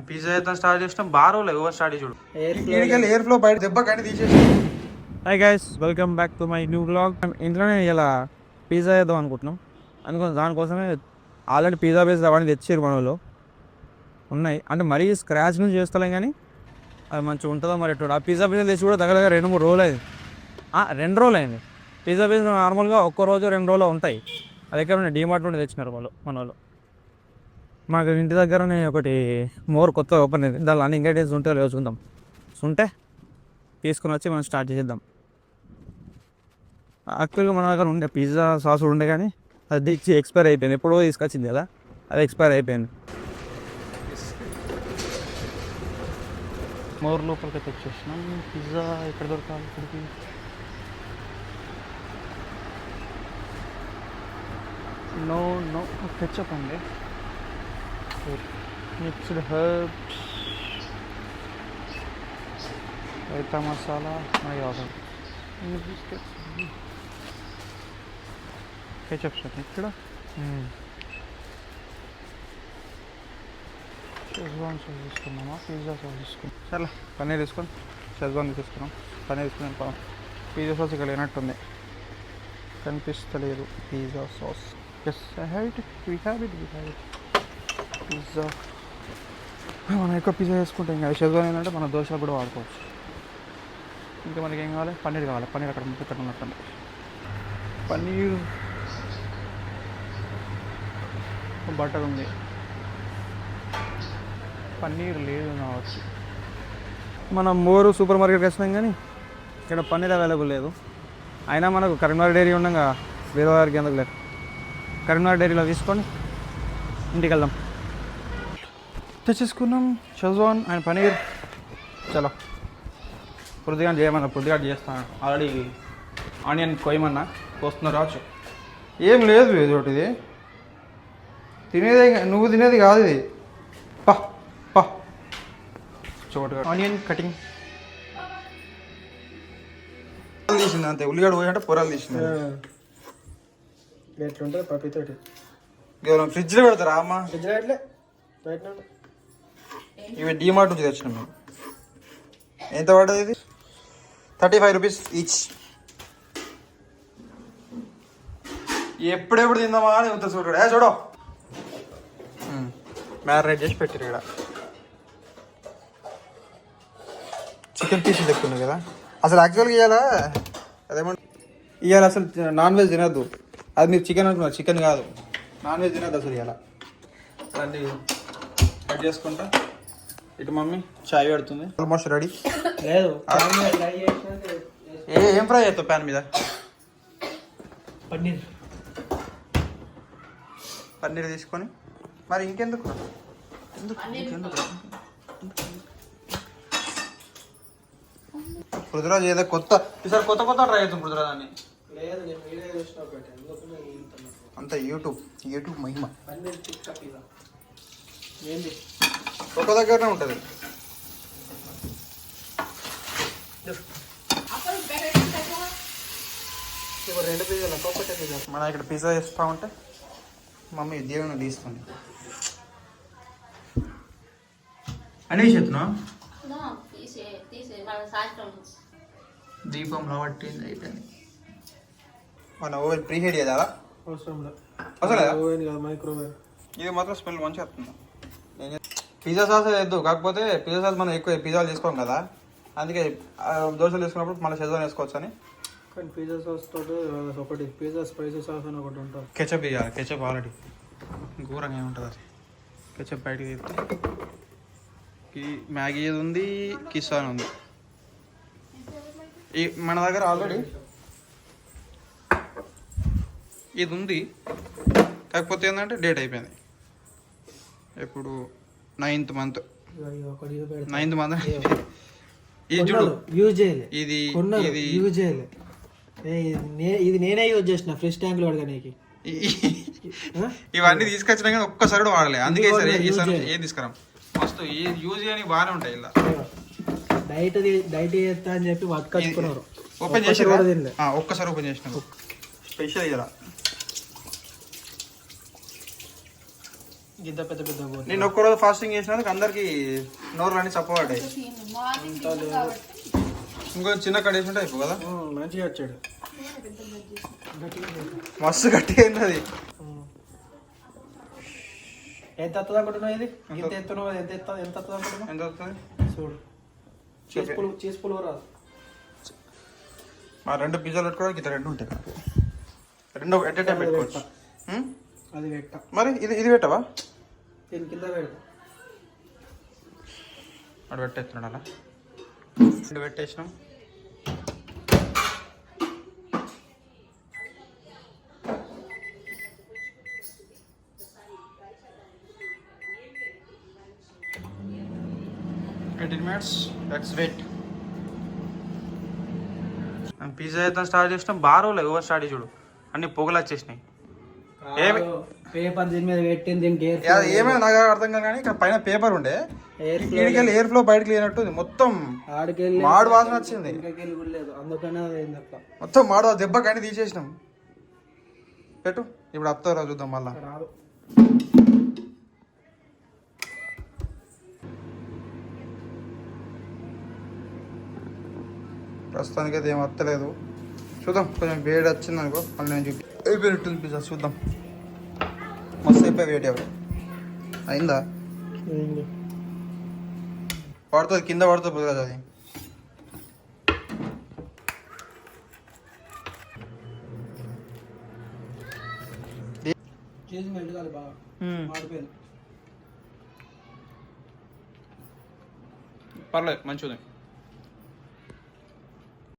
Pizza అయితే start చేసినాం. బాగా రోజులు ఎవరు స్టార్ట్ చూడు. ఎయిర్ ఫ్లో బయట దెబ్బ కానీ తీసేసి hi guys welcome back to my new blog ఇంట్లోనే ఇలా పిజ్జా చేద్దాం అనుకుంటున్నాం. అనుకుని దానికోసమే ఆల్రెడీ పిజ్జా బేస్ అవన్నీ తెచ్చారు మన వాళ్ళు. ఉన్నాయి. అంటే మరీ స్క్రాచ్ నుంచి చేస్తలేం కానీ అది మంచిగా ఉంటుందో మరి ఎట్టు ఆ పిజ్జా బేస్ తెచ్చి కూడా దగ్గర దగ్గర రెండు మూడు రోజులు అయింది. ఆ, రెండు రోజులు అయింది. పిజ్జా బేస్ నార్మల్గా ఒక్క రోజు రెండు రోజులు ఉంటాయి. అది ఎక్కడ డీమార్ట్ నుండి తెచ్చినారు వాళ్ళు మన వాళ్ళు. మాకు ఇంటి దగ్గరనే ఒకటి మోర్ కొత్త ఓపెన్ అయింది. దానిలో అన్ని ఇంగ్రీడియంట్స్ ఉంటే లేవో చూద్దాం ఉంటే తీసుకుని వచ్చి మనం స్టార్ట్ చేద్దాం యాక్చువల్గా మన దగ్గర ఉండే పిజ్జా సాస్ ఉండే కానీ అది తెచ్చి ఎక్స్పైర్ అయిపోయింది. ఎప్పుడో తీసుకొచ్చింది కదా అది ఎక్స్పైర్ అయిపోయింది. మోర్ లోపలికి అయితే వచ్చేసినాం పిజ్జా ఎక్కడ దొరకాలి ఇక్కడికి? నో నో కెచ్చప్ అండి. Mixed herbs raita masala my order biscuits ketchup sir ఇక్కడ షెజ్వాన్ సాస్ తీసుకున్నామా పిజ్జా సాస్ తీసుకున్నాం సరే పన్నీర్ తీసుకొని షెజ్వాన్ తీసుకున్నాం పన్నీర్ తీసుకుని పా పిజ్జా సాస్ ఇక్కడ లేనట్టుంది కనిపిస్తలేదు. Pizza sauce yes I have it we have it we have it pizza మనం ఎక్కువ పిజ్జా చేసుకుంటాం. ఇంకా షెజ్వాన్ ఏంటంటే మన దోశలు కూడా వాడుకోవచ్చు. ఇంకా మనకి ఏం కావాలి? పన్నీర్ కావాలి. పన్నీర్ అక్కడ ముందు ఇక్కడ ఉన్నట్టుంది పన్నీర్. బటర్ ఉంది. పన్నీర్ లేదు కావచ్చు. మనం మోరు సూపర్ మార్కెట్కి వచ్చినాం కానీ ఇక్కడ పన్నీర్ అవైలబుల్ లేదు. అయినా మనకు కరీంనగర్ డైరీ ఉండగా వేరే వారికి ఎందుకు లేదు. కరీంనగర్ డైరీలో తీసుకొని ఇంటికి వెళ్దాం. తెచ్చేసుకున్నాం షెజ్వాన్ అండ్ పనీర్. చలో. పొద్దుగా చేయమన్నా పొద్దుగా చేస్తాను ఆల్రెడీ ఆనియన్ కొయ్యమన్నా కోస్తున్నారు రావచ్చు ఏం లేదు ఇది ఒకటి ఇది. తినేదే నువ్వు తినేది కాదు ఇది. పా పా. చోటుగా ఆనియన్ కటింగ్. తీసింది అంతే. ఉల్లిగడ్డ పోయంటే పొరాలు తీసింది ఎట్లుంటుంది పప్పితోటి కేవలం ఫ్రిడ్జ్లో పెడతారా అమ్మ? ఫ్రిడ్జ్లో ఎట్లే బయట ఇవి డిమార్ట్ నుంచి తెచ్చినాం మేము. ఎంత పడ్డది ఇది? థర్టీ ఫైవ్ రూపీస్ ఈచ్ ఎప్పుడెప్పుడు తిందామా అని ఉత్తర చూడడు ఏ చూడు. మ్యారినేట్ చేసి పెట్టారు ఇక్కడ. చికెన్ పీసులు ఎక్కున్నాయి కదా. అసలు యాక్చువల్గా ఇవాళ అదేమంటే ఇవాళ అసలు నాన్ వెజ్ తినద్దు. అది మీరు చికెన్ అనుకున్నారు చికెన్ కాదు. నాన్ వెజ్ తినద్దు అసలు ఇవాళ అన్నీ కట్ చేసుకుంటా. ఇటు మమ్మీ చాయ్ పెడుతుంది. ఆల్మోస్ట్ రెడీ లేదు ఏ ఏం ఫ్రై చేస్తావు ప్యాన్ మీద? పన్నీర్. పన్నీర్ తీసుకొని. మరి ఇంకెందుకు? పృథ్వరాజ్ ఏదో కొత్త ఈసారి కొత్త కొత్త ట్రై చేస్తాం పృథ్వరాజ్ అని. అంత యూట్యూబ్ యూట్యూబ్ మహిమ. ఏంది? ఒక దగ్గరనే ఉంటుంది. ఇప్పుడు రెండు పిజ్జాలు ఒక్కొక్కటే పిజ్జా. మనం ఇక్కడ పిజ్జా చేస్తా ఉంటే మమ్మీ దేవుని తీస్తుంది అని చేస్తున్నావు? No, తీసే తీసే వాళ్ళ సాయంత్రం నుంచి. దీపం పట్టింది అయిపోయింది. మన ఓవెన్ ప్రీ హీట్ చేయాలా? అవసరం లేదు? అసలు ఓవెన్ కాదు మైక్రోవేవ్. ఇది మాత్రం స్మెల్ మంచిగా వస్తుంది. పిజ్జా సాస్ వేద్దు కాకపోతే పిజ్జా సాస్ మనం ఎక్కువ పిజ్జాలు చేసుకోం కదా. అందుకే ఆ, దోశలు వేసుకున్నప్పుడు మళ్ళీ షెజ్వాన్ వేసుకోవచ్చు అని. కానీ పిజ్జా సాస్ తోటి ఒకటి పిజ్జా స్పైసీ సాస్ అని ఒకటి ఉంటుంది. కెచప్ వేయాలి కెచప్ ఆల్రెడీ ఘోరంగా ఏముంటుంది అది. కెచప్ బయటికి తీస్తే. మ్యాగీ ఇది ఉంది కిసాన్ ఉంది. ఈ మన దగ్గర ఆల్రెడీ ఇది ఉంది. కాకపోతే ఏంటంటే డేట్ అయిపోయింది. ఇప్పుడు నైన్త్ మంత్. నైన్త్ మంత్ ఇది చూడు. యూజ్ చేయలే. ఇది ఇది. యూజ్ చేయలే. ఏ, ఇది నేనే యూజ్ చేసిన ఫ్రెష్ ట్యాంక్లో పడగానికి ఈ- ఇవన్నీ తీసుకొచ్చినా కానీ ఒక్కసారి కూడా వాడలే. అందుకే సరే ఈసారి ఏం తీసుకురాం? మస్తు యూజ్ చేయడానికి బాగానే ఉంటాయి ఇలా. డైట్ డైట్ చేస్తా అని చెప్పి పట్టుకొచ్చుకున్నారు ఓపెన్ చేసి ఒక్కసారి ఓపెన్ చేసిన. స్పెషల్ ఇలా గిద్ద పెద్ద పెద్ద నేను ఒక్కరోజు ఫాస్టింగ్ చేసినందుకు అందరికి నోరు అన్ని చప్పబడ్డాయి మార్నింగ్ తిన్నాం కాబట్టి ఇంకో చిన్న కడ వేసుంటే అయిపో కదా? మంచిగా వచ్చాడు. మస్తు గట్టిగా అయింది అది ఎంత ఎత్తది అనుకుంటున్నావు ఇది? ఎంత? ఎత్తున్నావు? ఎంత ఎత్త ఎంత ఎత్తది అనుకుంటున్నావు? ఎంత వస్తుంది చూడు. చేసి పులు చేసి పులువ రాదు మా రెండు పిజ్జాలు పెట్టుకోవడానికి ఇట్లా రెండు ఉంటాయి. రెండు ఎట్ టైం పెట్టుకోవచ్చు? అది పెట్ట. మరి ఇది ఇది పెట్టవా? దీని కింద పెడతా అక్కడ పెట్టేస్తున్నాడు అలా. రెండు పెట్టేసినాం. Eighteen minutes let's wait pizza అయితే స్టార్ట్ చేసినాం. బారోలే ఓవర్ స్టార్ట్ చూడు. అన్ని పొగలు వచ్చేసినాయి. పేపర్ దీని మీద పెట్టింది దీనికి ఏమైనా నాకు అర్థం కాదు కానీ ఇక్కడ పైన పేపర్ ఉండే. ఇక్కడికి ఎయిర్ ఫ్లో బయటకు లేనట్టు ఉంది. మొత్తం ఆడికెళ్ళి మాడు వాసన వచ్చింది. అందుకనే మొత్తం మాడు దెబ్బ కానీ తీసేసినాం. పెట్టు. ఇప్పుడు అత్తారా చూద్దాం మళ్ళా. ప్రస్తుతానికి అయితే ఏం వస్తలేదు చూద్దాం. కొంచెం వేడి వచ్చింది అనుకో. మళ్ళీ నేను అయిపోయినట్టుంది పిజ్జా? చూద్దాం. మస్తు అయిపోయి వేడి అవి. అయిందా? పడుతుంది కింద పడుతుంది కదా అది. చేసి మెల్ట్ కాదు బాగా మాడిపోయింది. పర్లేదు మంచిగా ఉంది